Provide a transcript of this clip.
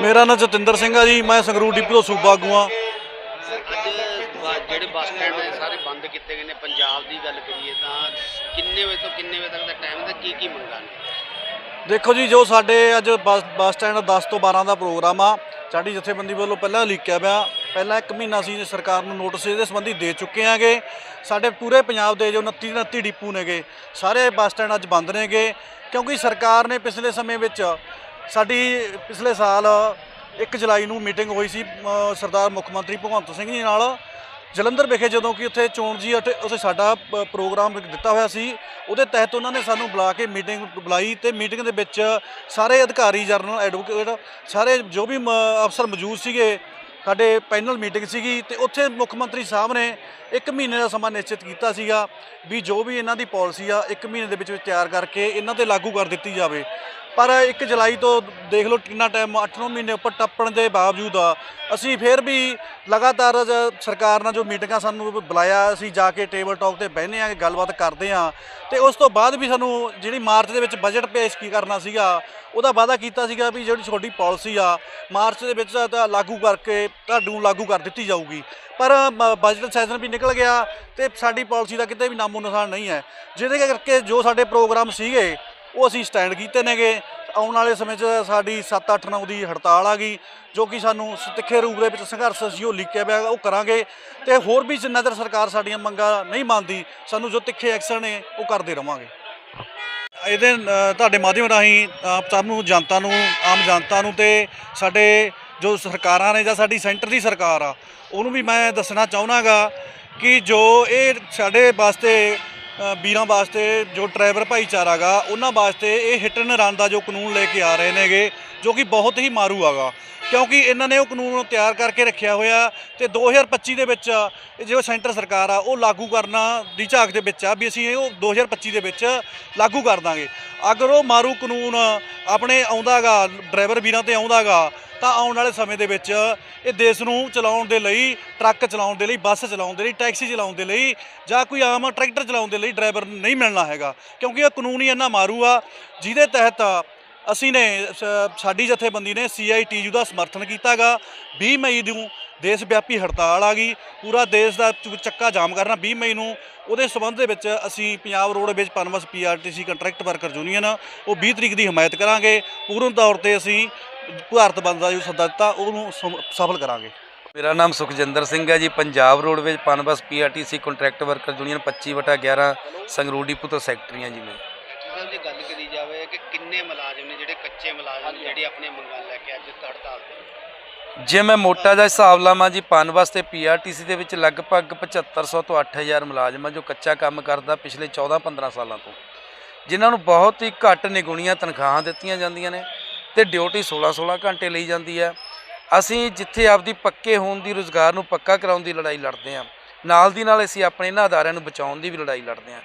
ਮੇਰਾ ਨਾਮ ਜਤਿੰਦਰ ਸਿੰਘ ਆ ਜੀ ਮੈਂ ਸੰਗਰੂਰ ਡਿਪੂ ਤੋਂ ਸੂਬਾ ਆਗੂ ਅੱਜ ਜਿਹੜੇ ਬੱਸ ਸਟੈਂਡ ਨੇ ਸਾਰੇ ਬੰਦ ਕੀਤੇ ਗਏ ਨੇ ਪੰਜਾਬ ਦੀ ਗੱਲ ਕਰੀਏ ਤਾਂ ਕਿੰਨੇ ਵਜੇ ਤੋਂ ਕਿੰਨੇ ਵਜੇ ਤੱਕ ਦਾ ਟਾਈਮ ਤੇ ਕੀ ਕੀ ਮੰਗਾਂ ਨੇ? ਦੇਖੋ ਜੀ ਜੋ ਸਾਡੇ ਅੱਜ ਬੱਸ ਬੱਸ ਸਟੈਂਡ 10 ਤੋਂ 12 ਦਾ ਪ੍ਰੋਗਰਾਮ ਆ ਸਾਡੀ ਜਥੇਬੰਦੀ ਵੱਲੋਂ ਪਹਿਲਾਂ ਲਿਖਿਆ ਪਿਆ ਪਹਿਲਾਂ ਇੱਕ ਮਹੀਨਾ ਸੀ ਸਰਕਾਰ ਨੂੰ ਨੋਟਿਸ ਇਹਦੇ ਸੰਬੰਧੀ ਦੇ ਚੁੱਕੇ ਆਂਗੇ ਸਾਡੇ ਪੂਰੇ ਪੰਜਾਬ ਦੇ ਜੋ 29 29 ਡਿਪੂ ਨੇਗੇ ਸਾਰੇ ਬੱਸ ਸਟੈਂਡ ਅੱਜ ਬੰਦ ਨੇਗੇ ਕਿਉਂਕਿ ਸਰਕਾਰ ਨੇ ਪਿਛਲੇ ਸਮੇਂ ਵਿੱਚ ਸਾਡੀ ਪਿਛਲੇ ਸਾਲ 1 ਜੁਲਾਈ ਨੂੰ ਮੀਟਿੰਗ ਹੋਈ ਸੀ ਸਰਦਾਰ ਮੁੱਖ ਮੰਤਰੀ ਭਗਵੰਤ ਸਿੰਘ ਜੀ ਨਾਲ। ਜਲੰਧਰ ਵਿਖੇ ਜਦੋਂ ਕਿ ਉੱਥੇ ਚੋਣ ਜੀ ਅਤੇ ਉੱਥੇ ਸਾਡਾ ਪ੍ਰੋਗਰਾਮ ਦਿੱਤਾ ਹੋਇਆ ਸੀ, ਉਹਦੇ ਤਹਿਤ ਉਹਨਾਂ ਨੇ ਸਾਨੂੰ ਬੁਲਾ ਕੇ ਮੀਟਿੰਗ ਬੁਲਾਈ ਤੇ ਮੀਟਿੰਗ ਦੇ ਵਿੱਚ ਸਾਰੇ ਅਧਿਕਾਰੀ ਜਰਨਲ ਐਡਵੋਕੇਟ, ਸਾਰੇ ਜੋ ਵੀ ਮ- ਅਫਸਰ ਮੌਜੂਦ ਸੀਗੇ, ਸਾਡੇ ਪੈਨਲ ਮੀਟਿੰਗ ਸੀਗੀ ਤੇ ਉੱਥੇ ਮੁੱਖ ਮੰਤਰੀ ਸਾਹਿਬ ਨੇ ਇੱਕ ਮਹੀਨੇ ਦਾ ਸਮਾਂ ਨਿਸ਼ਚਿਤ ਕੀਤਾ ਸੀਗਾ ਵੀ ਜੋ ਵੀ ਇਹਨਾਂ ਦੀ ਪਾਲਿਸੀ ਆ, ਇੱਕ ਮਹੀਨੇ ਦੇ ਵਿੱਚ ਤਿਆਰ ਕਰਕੇ ਇਹਨਾਂ ਤੇ ਲਾਗੂ ਕਰ ਦਿੱਤੀ ਜਾਵੇ। ਪਰ 1 ਜੁਲਾਈ ਤੋਂ ਦੇਖ ਲਓ ਕਿੰਨਾ ਟਾਈਮ 8-9 ਮਹੀਨੇ ਉੱਪਰ ਟੱਪਣ ਦੇ ਬਾਵਜੂਦ ਅਸੀਂ ਫਿਰ ਵੀ ਲਗਾਤਾਰ ਜ- ਸਰਕਾਰ ਨਾਲ ਜੋ ਮੀਟਿੰਗਾਂ ਸਾਨੂੰ ਬੁਲਾਇਆ, ਅਸੀਂ ਜਾ ਕੇ ਟੇਬਲ ਟਾਕ ਤੇ ਬਹਿੰਦੇ ਆ ਗੱਲਬਾਤ ਕਰਦੇ ਆ ਤੇ ਉਸ ਤੋਂ ਬਾਅਦ ਵੀ ਸਾਨੂੰ ਜਿਹੜੀ ਮਾਰਚ ਦੇ ਵਿੱਚ ਬਜਟ ਪੇਸ਼ ਕੀ ਕਰਨਾ ਸੀਗਾ, ਉਹਦਾ ਵਾਅਦਾ ਕੀਤਾ ਸੀਗਾ ਵੀ ਜਿਹੜੀ ਤੁਹਾਡੀ ਪਾਲਿਸੀ ਆ, ਮਾਰਚ ਦੇ ਵਿੱਚ ਤਾਂ ਲਾਗੂ ਕਰਕੇ ਤੁਹਾਨੂੰ ਲਾਗੂ ਕਰ ਦਿੱਤੀ ਜਾਊਗੀ। ਪਰ ਮ- ਬਜਟ ਸੈਸ਼ਨ ਵੀ ਨਿਕਲ ਗਿਆ ਤੇ ਸਾਡੀ ਪਾਲਿਸੀ ਦਾ ਕਿਤੇ ਵੀ ਨਾਮੋ ਨਿਸ਼ਾਨ ਨਹੀਂ ਹੈ। ਜਿਹਦੇ ਕਰਕੇ ਜੋ ਸਾਡੇ ਪ੍ਰੋਗਰਾਮ ਸੀਗੇ ਉਹ ਅਸੀਂ ਸਟੈਂਡ ਕੀਤੇ ਨੇਗੇ। ਆਉਣ ਵਾਲੇ ਸਮੇਂ 'ਚ ਸਾਡੀ 7 8 9 ਦੀ ਹੜਤਾਲ ਆ ਗਈ, ਜੋ ਕਿ ਸਾਨੂੰ ਤਿੱਖੇ ਰੂਪ ਦੇ ਵਿੱਚ ਸੰਘਰਸ਼ ਅਸੀਂ ਉਹ ਲਿਖਿਆ ਪਿਆ, ਉਹ ਕਰਾਂਗੇ। ਤੇ ਹੋਰ ਵੀ ਜਿੰਨਾ ਚਿਰ ਸਰਕਾਰ ਸਾਡੀਆਂ ਮੰਗਾਂ ਨਹੀਂ ਮੰਨਦੀ, ਸਾਨੂੰ ਜੋ ਤਿੱਖੇ ਐਕਸ਼ਨ ਨੇ, ਉਹ ਕਰਦੇ ਰਵਾਂਗੇ। ਇਹਦੇ ਤੁਹਾਡੇ ਮਾਧਿਅਮ ਰਾਹੀਂ ਆਪ ਸਭ ਨੂੰ, ਜਨਤਾ ਨੂੰ, ਆਮ ਜਨਤਾ ਨੂੰ ਤੇ ਸਾਡੇ ਜੋ ਸਰਕਾਰਾਂ ਨੇ ਜਾਂ ਸਾਡੀ ਸੈਂਟਰ ਦੀ ਸਰਕਾਰ ਆ, ਉਹਨੂੰ ਵੀ ਮੈਂ ਦੱਸਣਾ ਚਾਹੁੰਦਾਗਾ ਕਿ ਜੋ ਇਹ ਸਾਡੇ ਵਾਸਤੇ ਵੀਰਾਂ ਵਾਸਤੇ ਜੋ ਡਰਾਈਵਰ ਭਾਈਚਾਰਾ ਗਾ, ਉਹਨਾਂ ਵਾਸਤੇ ਇਹ ਹਿੱਟ ਐਂਡ ਰਨ ਦਾ ਜੋ ਕਾਨੂੰਨ ਲੈ ਕੇ ਆ ਰਹੇ ਨੇਗੇ, ਜੋ ਕਿ ਬਹੁਤ ਹੀ ਮਾਰੂ ਆਗਾ ਕਿਉਂਕਿ ਇਹਨਾਂ ਨੇ ਉਹ ਕਾਨੂੰਨ ਤਿਆਰ ਕਰਕੇ ਰੱਖਿਆ ਹੋਇਆ ਤੇ 2025 ਦੇ ਵਿੱਚ ਇਹ ਜੋ ਸੈਂਟਰ ਸਰਕਾਰ ਆ, ਉਹ ਲਾਗੂ ਕਰਨਾ ਦੀ ਝਾਕ ਦੇ ਵਿੱਚ ਆ ਵੀ ਅਸੀਂ ਇਹ ਉਹ 2025 ਦੇ ਵਿੱਚ ਲਾਗੂ ਕਰ ਦਾਂਗੇ। ਅਗਰ ਉਹ ਮਾਰੂ ਕਾਨੂੰਨ ਆਪਣੇ ਆਉਂਦਾਗਾ, ਡਰਾਈਵਰ ਵੀਰਾਂ ਤੇ ਆਉਂਦਾਗਾ, ਤਾਂ ਆਉਣ ਵਾਲੇ ਸਮੇਂ ਦੇ ਵਿੱਚ ਇਹ ਦੇਸ਼ ਨੂੰ ਚਲਾਉਣ ਦੇ ਲਈ, ਟਰੱਕ ਚਲਾਉਣ ਦੇ ਲਈ, ਬੱਸ ਚਲਾਉਣ ਦੇ ਲਈ, ਟੈਕਸੀ ਚਲਾਉਣ ਦੇ ਲਈ ਜਾਂ ਕੋਈ ਆਮ ਟਰੈਕਟਰ ਚਲਾਉਣ ਦੇ ਲਈ ਡਰਾਈਵਰ ਨਹੀਂ ਮਿਲਣਾ ਹੈਗਾ। ਕਿਉਂਕਿ ਇਹ ਕਾਨੂੰਨ ਹੀ ਇੰਨਾ ਮਾਰੂ ਆ, ਜਿਹਦੇ ਤਹਿਤ ਅਸੀਂ ਨੇ ਸਾਡੀ ਜਥੇਬੰਦੀ ਨੇ ਸੀਆਈਟੀਯੂ ਦਾ ਸਮਰਥਨ ਕੀਤਾਗਾ। 20 ਮਈ ਨੂੰ ਦੇਸ਼ ਵਿਆਪੀ ਹੜਤਾਲ ਆ ਗਈ। ਪੂਰਾ ਦੇਸ਼ ਦਾ ਚੱਕਾ ਜਾਮ ਕਰਨਾ 20 ਮਈ ਨੂੰ। ਉਹਦੇ ਸਬੰਧ ਦੇ ਵਿੱਚ ਅਸੀਂ Punjab roadways Punbus PRTC contract worker union ਉਹ 20 ਤਰੀਕ ਦੀ ਹਮਾਇਤ ਕਰਾਂਗੇ। ਪੂਰਨ ਤੌਰ ਤੇ ਅਸੀਂ ਭਾਰਤ ਬੰਦ ਦਾ ਜੋ ਸੱਦਾ ਦਿੱਤਾ ਉਹਨੂੰ ਸਫਲ ਕਰਾਂਗੇ। ਮੇਰਾ ਨਾਮ ਸੁਖਜਿੰਦਰ ਸਿੰਘ ਹੈ ji. Punjab roadways Punbus PRTC contract worker union 25 ਵਟਾ 11 ਸੰਗਰੂਰ ਡਿਪੂ ਤੋਂ ਸੈਕਟਰੀ ਹਾਂ ਜੀ ਮੈਂ। ਜੇ ਗੱਲ ਕਰੀ ਜਾਵੇ ਕਿ ਕਿੰਨੇ ਮੁਲਾਜ਼ਮ ਨੇ ਜਿਹੜੇ ਕੱਚੇ ਮੁਲਾਜ਼ਮ ਨੇ ਜਿਹੜੇ ਆਪਣੀਆਂ ਮੰਗਾਂ ਲੈ ਕੇ ਅੱਜ ਹੜਤਾਲ ਤੇ ਨੇ? ਜੇ ਮੈਂ ਮੋਟਾ ਜਿਹਾ ਹਿਸਾਬ ਲਾਵਾਂ ਜੀ ਪਨਬਸ ਤੇ ਪੀਆਰਟੀਸੀ ਦੇ ਵਿੱਚ ਲਗਭਗ 7500 ਤੋਂ 8000 ਮੁਲਾਜ਼ਮ ਆ ਜੋ ਕੱਚਾ ਕੰਮ ਕਰਦਾ ਪਿਛਲੇ 14-15 ਸਾਲਾਂ ਤੋਂ। ਜਿਨ੍ਹਾਂ ਨੂੰ ਬਹੁਤ ਹੀ ਘੱਟ ਨਿਗੁਣੀਆਂ ਤਨਖਾਹਾਂ ਦਿੱਤੀਆਂ ਜਾਂਦੀਆਂ ਨੇ ਤੇ ਡਿਊਟੀ 16-16 ਘੰਟੇ ਲਈ ਜਾਂਦੀ ਹੈ। ਅਸੀਂ ਜਿੱਥੇ ਆਪਦੀ ਪੱਕੇ ਹੋਣ ਦੀ ਰੋਜ਼ਗਾਰ ਨੂੰ ਪੱਕਾ ਕਰਾਉਣ ਦੀ ਲੜਾਈ ਲੜਦੇ ਹਾਂ। ਨਾਲ ਦੀ ਨਾਲ ਅਸੀਂ ਆਪਣੇ ਇਹਨਾਂ ਅਦਾਰਿਆਂ ਨੂੰ ਬਚਾਉਣ ਦੀ ਵੀ ਲੜਾਈ ਲੜਦੇ ਹਾਂ।